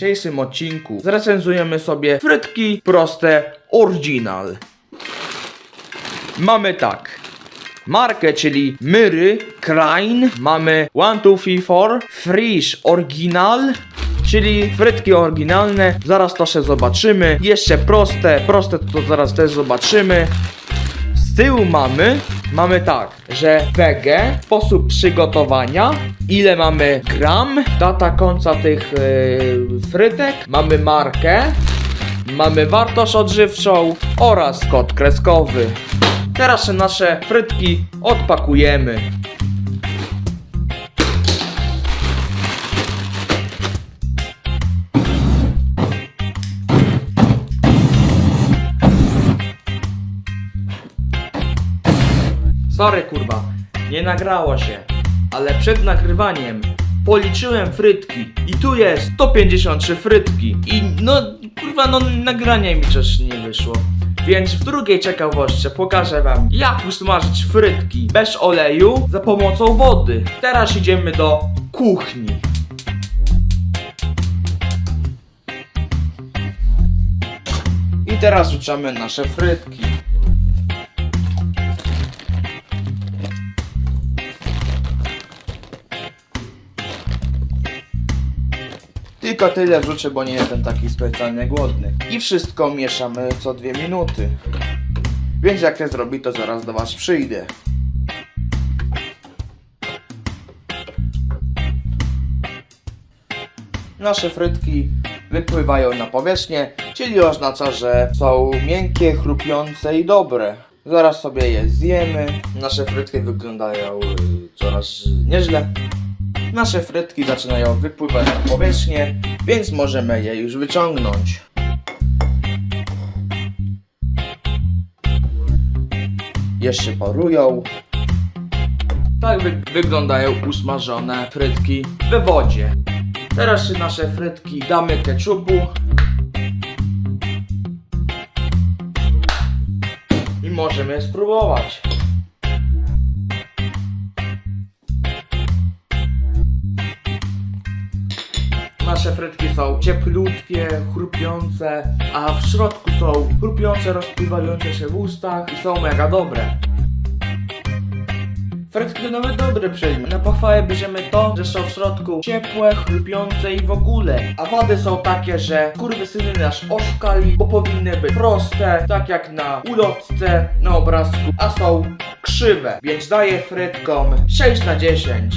W dzisiejszym odcinku zrecenzujemy sobie frytki proste original. Mamy tak. Markę, czyli Myry, Krain. Mamy 1, 2, 3, 4. Frisch Original. Czyli frytki oryginalne. Zaraz to się zobaczymy. Jeszcze proste. Proste to zaraz też zobaczymy. Z tyłu mamy, mamy tak, że wege, sposób przygotowania, ile mamy gram, data końca tych yy, frytek, mamy markę, mamy wartość odżywczą oraz kod kreskowy. Teraz nasze frytki odpakujemy. Sorry kurwa, nie nagrało się, ale przed nagrywaniem policzyłem frytki i tu jest 153 frytki i no kurwa no nagranie mi też nie wyszło. Więc w drugiej ciekawostce pokażę wam jak usmażyć frytki bez oleju za pomocą wody. Teraz idziemy do kuchni. I teraz rzucamy nasze frytki. Tylko tyle wrzucę, bo nie jestem taki specjalnie głodny. I wszystko mieszamy co dwie minuty. Więc jak się zrobi, to zaraz do was przyjdę. Nasze frytki wypływają na powierzchnię, czyli oznacza, że są miękkie, chrupiące i dobre. Zaraz sobie je zjemy. Nasze frytki wyglądają y, coraz nieźle. Nasze frytki zaczynają wypływać na powierzchnię, więc możemy je już wyciągnąć. Jeszcze parują. Tak wy wyglądają usmażone frytki we wodzie. Teraz nasze frytki damy keczupu. I możemy spróbować. Nasze frytki są cieplutkie, chrupiące, a w środku są chrupiące, rozpływające się w ustach i są mega dobre. Frytki nawet dobre przyjmy. Na pochwałę bierzemy to, że są w środku ciepłe, chrupiące i w ogóle. A wady są takie, że kurwysyny nas oszukali, bo powinny być proste, tak jak na ulotce, na obrazku, a są krzywe. Więc daję frytkom 6 na 10.